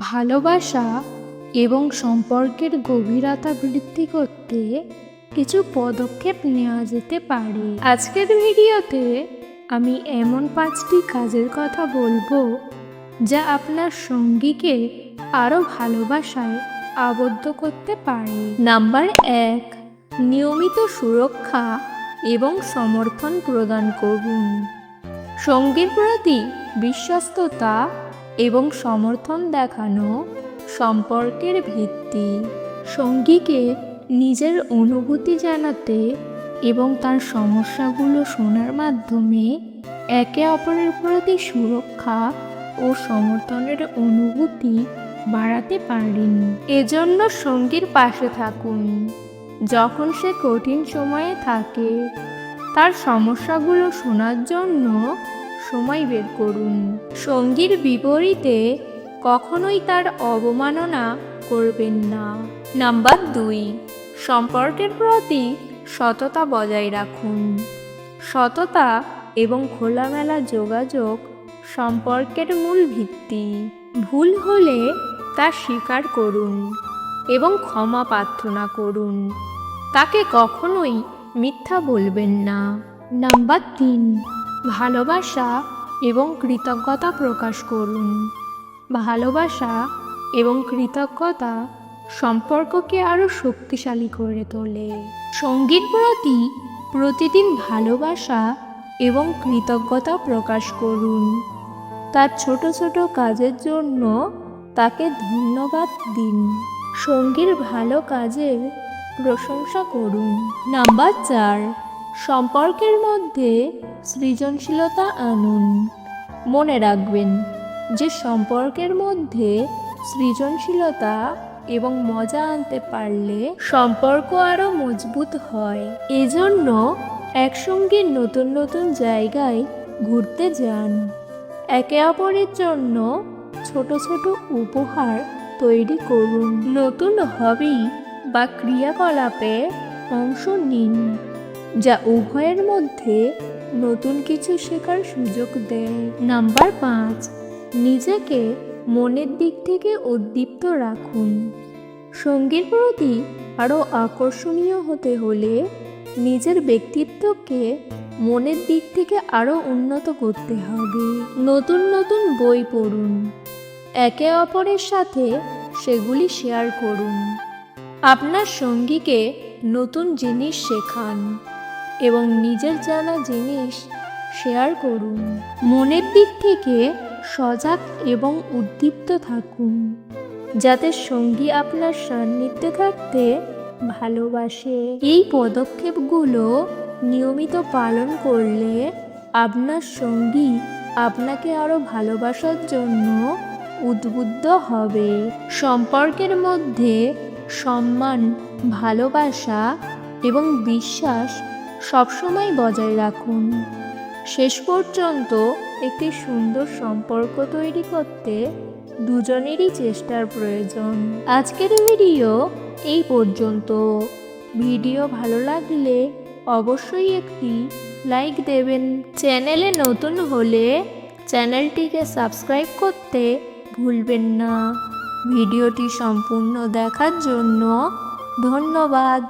ভালোবাসা এবং সম্পর্কের গভীরতা বৃদ্ধি করতে কিছু পদক্ষেপ নেওয়া যেতে পারে। আজকের ভিডিওতে আমি এমন পাঁচটি কাজের কথা বলব যা আপনার সঙ্গীকে আরও ভালোবাসায় আবদ্ধ করতে পারে। নাম্বার এক, নিয়মিত সুরক্ষা এবং সমর্থন প্রদান করুন। সঙ্গীর প্রতি বিশ্বস্ততা এবং সমর্থন দেখানো সম্পর্কের ভিত্তি। সঙ্গীকে নিজের অনুভূতি জানাতে এবং তার সমস্যাগুলো শোনার মাধ্যমে একে অপরের প্রতি সুরক্ষা ও সমর্থনের অনুভূতি বাড়াতে পারেন। এজন্য সঙ্গীর পাশে থাকুন। যখন সে কঠিন সময়ে থাকে, তার সমস্যাগুলো শোনার জন্য সময় বের করুন। সঙ্গীর বিপরীতে কখনোই তার অবমাননা করবেন না। নাম্বার দুই, সম্পর্কের প্রতি সততা বজায় রাখুন। সততা এবং খোলামেলা যোগাযোগ সম্পর্কের মূল ভিত্তি। ভুল হলে তা স্বীকার করুন এবং ক্ষমা প্রার্থনা করুন। তাকে কখনোই মিথ্যা বলবেন না। নাম্বার তিন ভালোবাসা এবং কৃতজ্ঞতা প্রকাশ করুন। ভালোবাসা এবং কৃতজ্ঞতা সম্পর্ককে আরও শক্তিশালী করে তোলে। সঙ্গীর প্রতি প্রতিদিন ভালোবাসা এবং কৃতজ্ঞতা প্রকাশ করুন। তার ছোট ছোট কাজের জন্য তাকে ধন্যবাদ দিন। সঙ্গীর ভালো কাজের প্রশংসা করুন। নাম্বার চার সম্পর্কের মধ্যে সৃজনশীলতা আনুন। মনে রাখবেন যে সম্পর্কের মধ্যে সৃজনশীলতা এবং মজা আনতে পারলে সম্পর্ক আরও মজবুত হয়। এজন্য একসঙ্গে নতুন নতুন জায়গায় ঘুরতে যান। একে অপরের জন্য ছোট ছোট উপহার তৈরি করুন। নতুন হবি বা ক্রিয়াকলাপে অংশ নিন। যা উভয়ের মধ্যে নতুন কিছু শেখার সুযোগ দেয়। নাম্বার পাঁচ, নিজেকে মনের দিক থেকে উদ্দীপ্ত রাখুন। সঙ্গীর প্রতি আরও আকর্ষণীয় হতে হলে নিজের ব্যক্তিত্বকে মনের দিক থেকে আরও উন্নত করতে হবে। নতুন নতুন বই পড়ুন। একে অপরের সাথে সেগুলি শেয়ার করুন। আপনার সঙ্গীকে নতুন জিনিস শেখান। এবং নিজের জানা জিনিস শেয়ার করুন। মনের দিক থেকে সজাগ এবং উদ্দীপ্ত থাকুন, যাতে সঙ্গী আপনার সান্নিধ্যে থাকতে ভালোবাসে। এই পদক্ষেপগুলো নিয়মিত পালন করলে আপনার সঙ্গী আপনাকে আরও ভালোবাসার জন্য উদ্বুদ্ধ হবে। সম্পর্কের মধ্যে সম্মান, ভালোবাসা এবং বিশ্বাস সবসময় বজায় রাখুন। শেষ পর্যন্ত একটি সুন্দর সম্পর্ক তৈরি করতে দুজনেরই চেষ্টার প্রয়োজন। আজকের ভিডিও এই পর্যন্ত। ভিডিও ভালো লাগলে অবশ্যই একটি লাইক দেবেন। চ্যানেলে নতুন হলে চ্যানেলটিকে সাবস্ক্রাইব করতে ভুলবেন না। ভিডিওটি সম্পূর্ণ দেখার জন্য ধন্যবাদ।